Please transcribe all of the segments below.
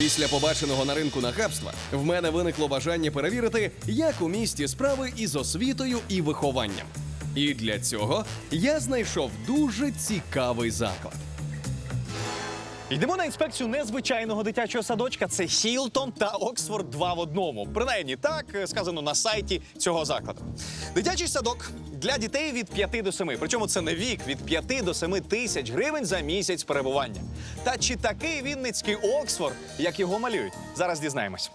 Після побаченого на ринку нахабства в мене виникло бажання перевірити, як у місті справи із освітою і вихованням. І для цього я знайшов дуже цікавий заклад. Йдемо на інспекцію незвичайного дитячого садочка. Це Хілтон та Оксфорд 2 в одному. Принаймні так е, сказано на сайті цього закладу. Дитячий садок для дітей від 5 до 7. Причому це не вік від 5 до 7 тисяч гривень за місяць перебування. Та чи такий Вінницький Оксфорд, як його малюють? Зараз дізнаємось.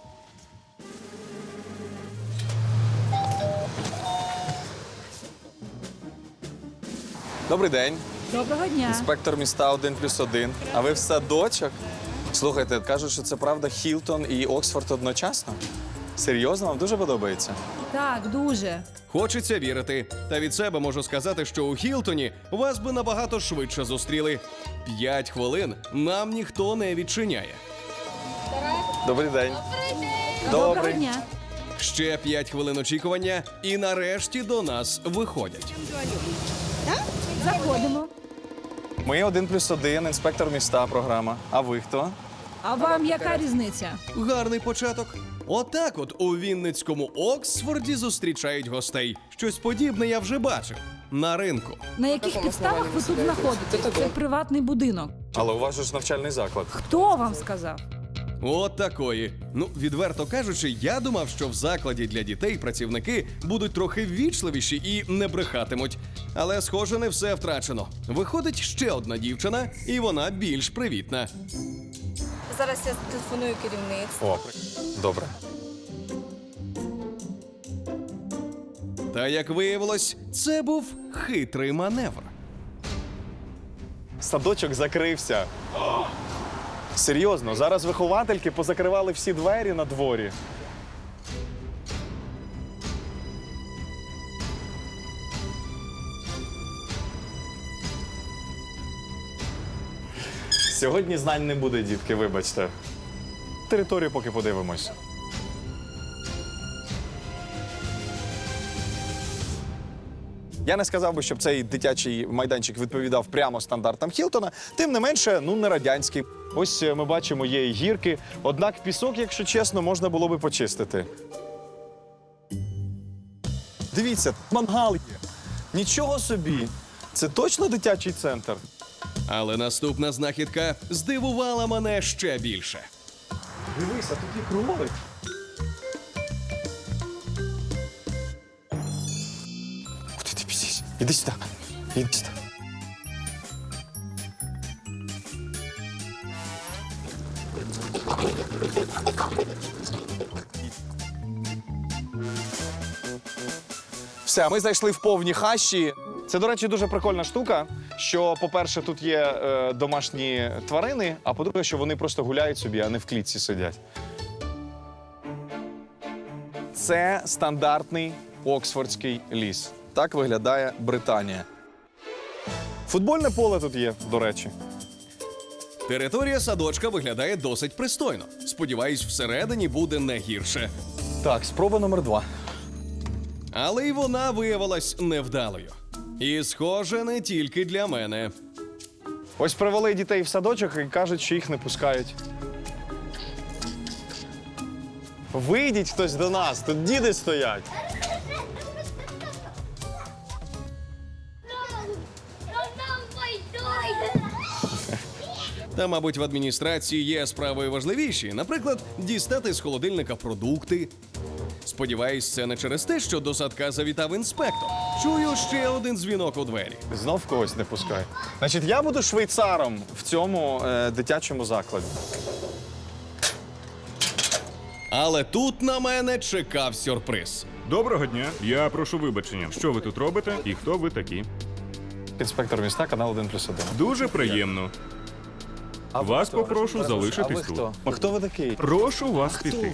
Добрий день. Доброго дня. Інспектор міста 1 плюс 1. А ви в садочок? Слухайте, кажуть, що це правда Хілтон і Оксфорд одночасно? Серйозно, вам дуже подобається? Так, дуже. Хочеться вірити. Та від себе можу сказати, що у Хілтоні вас би набагато швидше зустріли. П'ять хвилин нам ніхто не відчиняє. Добрий день. Доброго дня. Ще п'ять хвилин очікування, і нарешті до нас виходять. Заходимо. Ми один плюс один, інспектор міста, програма. А ви хто? А вам яка різниця? Гарний початок. Отак, от у Вінницькому Оксфорді зустрічають гостей. Щось подібне я вже бачив на ринку. На яких підставах ви тут знаходитесь? Це приватний будинок. Але у вас же ж навчальний заклад. Хто вам сказав? От такої. Ну, відверто кажучи, я думав, що в закладі для дітей працівники будуть трохи ввічливіші і не брехатимуть. Але, схоже, не все втрачено. Виходить ще одна дівчина, і вона більш привітна. Зараз я телефоную керівництву. О, добре. Та як виявилось, це був хитрий маневр. Садочок закрився. Серйозно, зараз виховательки позакривали всі двері на дворі. Сьогодні знань не буде, дітки, вибачте. Територію поки подивимось. Я не сказав би, щоб цей дитячий майданчик відповідав прямо стандартам Хілтона. Тим не менше, ну не радянський. Ось е, ми бачимо, є і гірки. Однак пісок, якщо чесно, можна було би почистити. Дивіться, мангал є. Нічого собі. Це точно дитячий центр. Але наступна знахідка здивувала мене ще більше. Дивися, тут є кролик. Іди сюди. Іди сюди. Все, ми зайшли в повні хащі. Це, до речі, дуже прикольна штука. Що, по-перше, тут є е, домашні тварини, а по-друге, що вони просто гуляють собі, а не в клітці сидять. Це стандартний Оксфордський ліс. Так виглядає Британія. Футбольне поле тут є, до речі. Територія садочка виглядає досить пристойно. Сподіваюсь, всередині буде не гірше. Так, спроба номер два. Але й вона виявилась невдалою. І, схоже, не тільки для мене. Ось привели дітей в садочок і кажуть, що їх не пускають. Вийдіть хтось до нас, тут діди стоять. Та, мабуть, в адміністрації є справи важливіші, наприклад, дістати з холодильника продукти. Сподіваюсь, це не через те, що до садка завітав інспектор. Чую ще один дзвінок у двері. Знов когось не пускають. Значить, я буду швейцаром в цьому е, дитячому закладі. Але тут на мене чекав сюрприз. Доброго дня. Я прошу вибачення. Що ви тут робите і хто ви такі? Інспектор міста, канал 1 плюс 1. Дуже приємно. Вас попрошу залишитись тут. А хто ви такий? Прошу вас піти.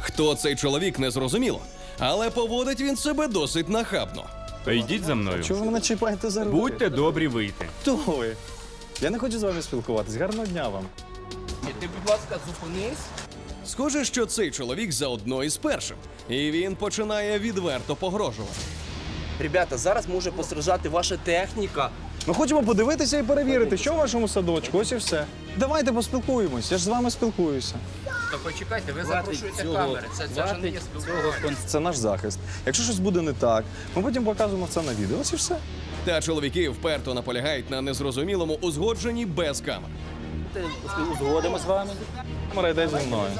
Хто цей чоловік не зрозуміло, але поводить він себе досить нахабно. Та йдіть за мною. Чого ви мене чіпаєте за руку? Будьте добрі вийти. Хто ви? Я не хочу з вами спілкуватись. Гарного дня вам. Ти, будь ласка, зупинись. Схоже, що цей чоловік заодно із першим, і він починає відверто погрожувати. Ребята, зараз може постраждати ваша техніка. Ми хочемо подивитися і перевірити, що в вашому садочку. Ось і все. Давайте поспілкуємось. Я ж з вами спілкуюся. То почекайте, ви запрошуєте камери. Це, це вже не є спілкування. Це наш захист. Якщо щось буде не так, ми потім показуємо це на відео. Ось і все. Та чоловіки вперто наполягають на незрозумілому узгодженні без камер. Узгодимо з вами. Камера йде зі мною.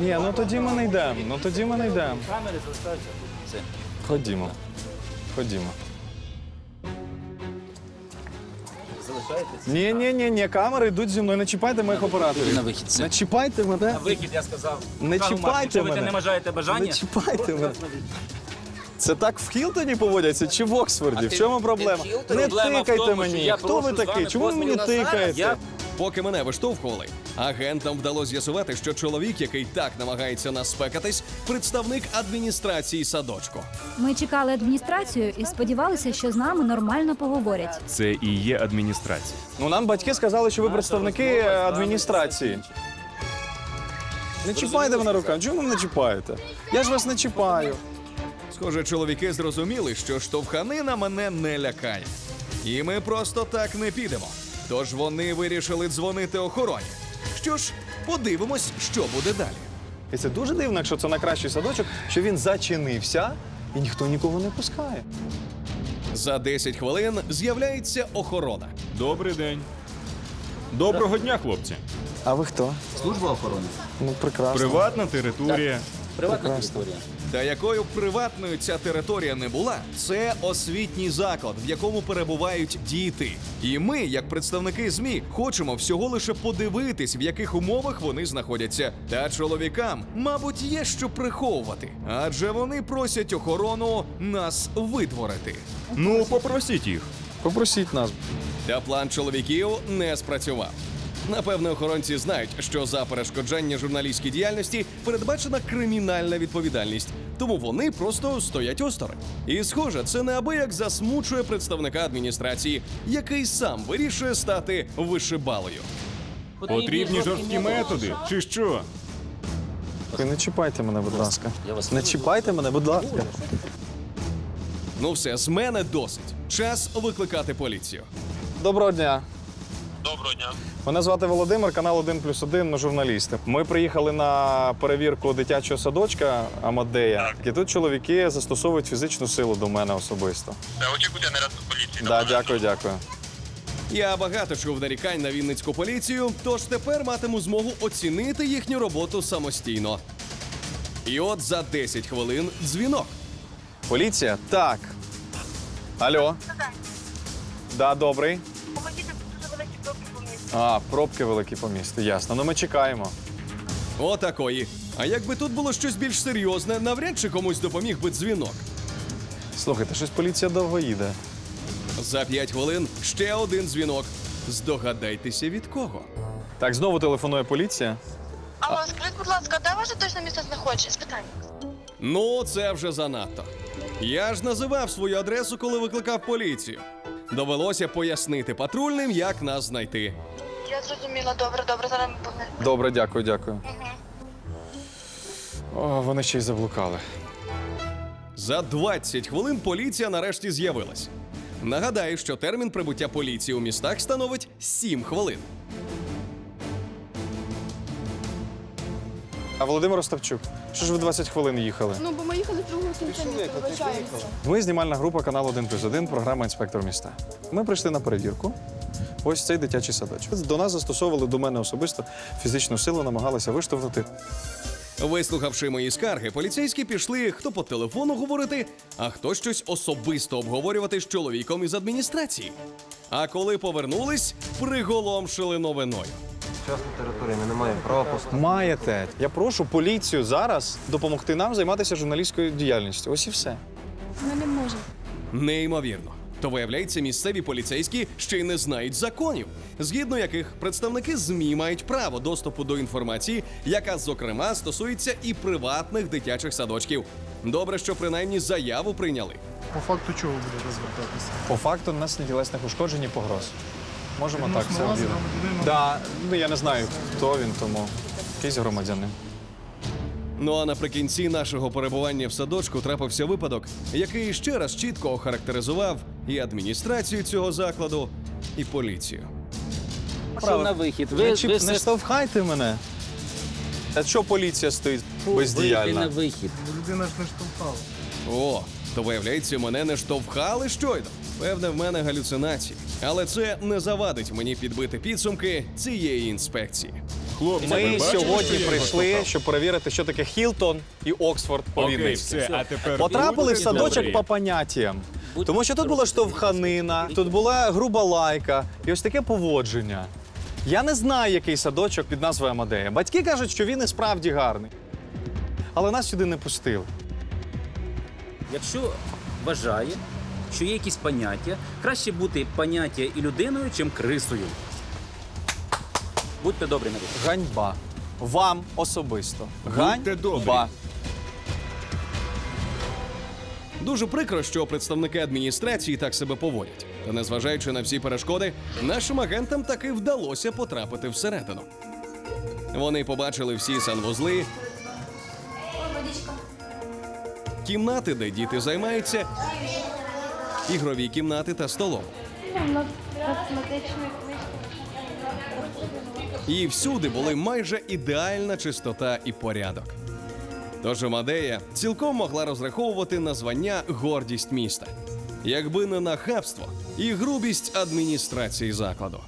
Ні, ну тоді ми не йдемо. Ну тоді ми не йдемо. Камери залишаються. Ходімо. Ходімо. Залишаєтесь? Ні, ні, ні, ні, камери йдуть зі мною. Не чіпайте моїх операторів. На вихід. Не чіпайте мене. На вихід, я сказав. Не чіпайте Якщо ви мене. не бажаєте Не чіпайте мене. Це так в Хілтоні поводяться чи в Оксфорді? В чому проблема? Хілтоні? Не Проблема в тикайте тому, що мені. я Хто прошу ви з такий? вами Чому ви мені на тикаєте? Я- Поки мене виштовхували, агентам вдалося з'ясувати, що чоловік, який так намагається нас спекатись, представник адміністрації садочку. Ми чекали адміністрацію і сподівалися, що з нами нормально поговорять. Це і є адміністрація. Ну нам батьки сказали, що ви представники адміністрації. Не чіпайте мене руками. Чому ви мене чіпаєте? Я ж вас не чіпаю. Схоже, чоловіки зрозуміли, що штовханина мене не лякає. І ми просто так не підемо. Тож вони вирішили дзвонити охороні. Що ж, подивимось, що буде далі. І це дуже дивно, якщо це найкращий садочок, що він зачинився і ніхто нікого не пускає. За 10 хвилин з'являється охорона. Добрий день. Доброго дня, хлопці. А ви хто? служба охорони. Ну, прекрасно. Приватна територія. Приватна Прекрасно. територія. Та якою приватною ця територія не була, це освітній заклад, в якому перебувають діти. І ми, як представники ЗМІ, хочемо всього лише подивитись, в яких умовах вони знаходяться. Та чоловікам, мабуть, є що приховувати, адже вони просять охорону нас видворити. Ну, попросіть їх. Попросіть нас. Та план чоловіків не спрацював. Напевне, охоронці знають, що за перешкоджання журналістській діяльності передбачена кримінальна відповідальність, тому вони просто стоять осторонь. І схоже, це неабияк засмучує представника адміністрації, який сам вирішує стати вишибалою. Потрібні жорсткі методи, чи що? Ви не чіпайте мене, будь ласка. Не чіпайте мене, будь ласка. Ну все, з мене досить. Час викликати поліцію. Доброго дня. Доброго дня. Мене звати Володимир, канал 1 плюс 1, ми журналісти. Ми приїхали на перевірку дитячого садочка Амадея. І тут чоловіки застосовують фізичну силу до мене особисто. Очікуйте нараду поліції. Да, дякую, дякую. Я багато чув нарікань на вінницьку поліцію, тож тепер матиму змогу оцінити їхню роботу самостійно. І от за 10 хвилин дзвінок. Поліція? Так. Алло. Да, добрий. А, пробки великі по місту, ясно. Ну ми чекаємо. Отакої. А якби тут було щось більш серйозне, навряд чи комусь допоміг би дзвінок. Слухайте, щось поліція довго їде. За 5 хвилин ще один дзвінок. Здогадайтеся від кого. Так, знову телефонує поліція. Алло, скажіть, будь ласка, де ваше точне місце знаходження? Спитання. Ну, це вже занадто. Я ж називав свою адресу, коли викликав поліцію. Довелося пояснити патрульним, як нас знайти. Я зрозуміла, добре, добре, зараз ми повернемо. Добре, дякую, дякую. О, вони ще й заблукали. За 20 хвилин поліція нарешті з'явилась. Нагадаю, що термін прибуття поліції у містах становить 7 хвилин. А Володимир Остапчук, що ж ви 20 хвилин їхали? Ну, бо ми їхали з другого кінця міста, вибачаємося. Ми знімальна група каналу 1 плюс 1, програма Інспектор міста. Ми прийшли на перевірку. Ось цей дитячий садочок. До нас застосовували до мене особисто фізичну силу, намагалися виштовхнути. Вислухавши мої скарги, поліцейські пішли хто по телефону говорити, а хто щось особисто обговорювати з чоловіком із адміністрації. А коли повернулись, приголомшили новиною. Маєте. Я прошу поліцію зараз допомогти нам займатися журналістською діяльністю. Ось і все. Ми не можемо. Неймовірно. То виявляється, місцеві поліцейські ще й не знають законів, згідно яких представники ЗМІ мають право доступу до інформації, яка зокрема стосується і приватних дитячих садочків. Добре, що принаймні заяву прийняли. По факту чого буде розвертатися? По факту нанесення тілесних ушкоджень і погроз. Можемо так об'явити. громадянина? Да, ну я не знаю, хто він, тому якийсь громадянин. Ну а наприкінці нашого перебування в садочку трапився випадок, який ще раз чітко охарактеризував і адміністрацію цього закладу, і поліцію. Що на вихід? Ви, Не, ви чіп, не все штовхайте мене. А що поліція стоїть вийти на вихід. Людина ж не штовхала. О, то виявляється, мене не штовхали щойно. Певне, в мене галюцинації. Але це не завадить мені підбити підсумки цієї інспекції. Хлопці, ви Ми бачили, сьогодні я прийшли, щоб перевірити, що таке Хілтон і Оксфорд по Окей, все, а тепер Потрапили в садочок по поняттям. Тому що тут була штовханина, тут була груба лайка і ось таке поводження. Я не знаю, який садочок під назвою Амадея. Батьки кажуть, що він і справді гарний. Але нас сюди не пустили. Якщо вважає, що є якісь поняття, краще бути поняття і людиною, чим крисою. Будьте добрі на. Ганьба. Вам особисто. Будьте добрі. Ганьба. Дуже прикро, що представники адміністрації так себе поводять. Та незважаючи на всі перешкоди, нашим агентам таки вдалося потрапити всередину. Вони побачили всі санвузли, кімнати, де діти займаються, ігрові кімнати та столову. І всюди були майже ідеальна чистота і порядок. Тож Амадея цілком могла розраховувати на звання гордість міста, якби не нахабство і грубість адміністрації закладу.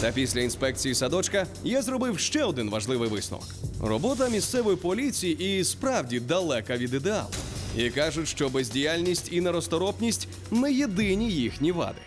Та після інспекції садочка я зробив ще один важливий висновок: робота місцевої поліції і справді далека від ідеалу. І кажуть, що бездіяльність і неросторопність не єдині їхні вади.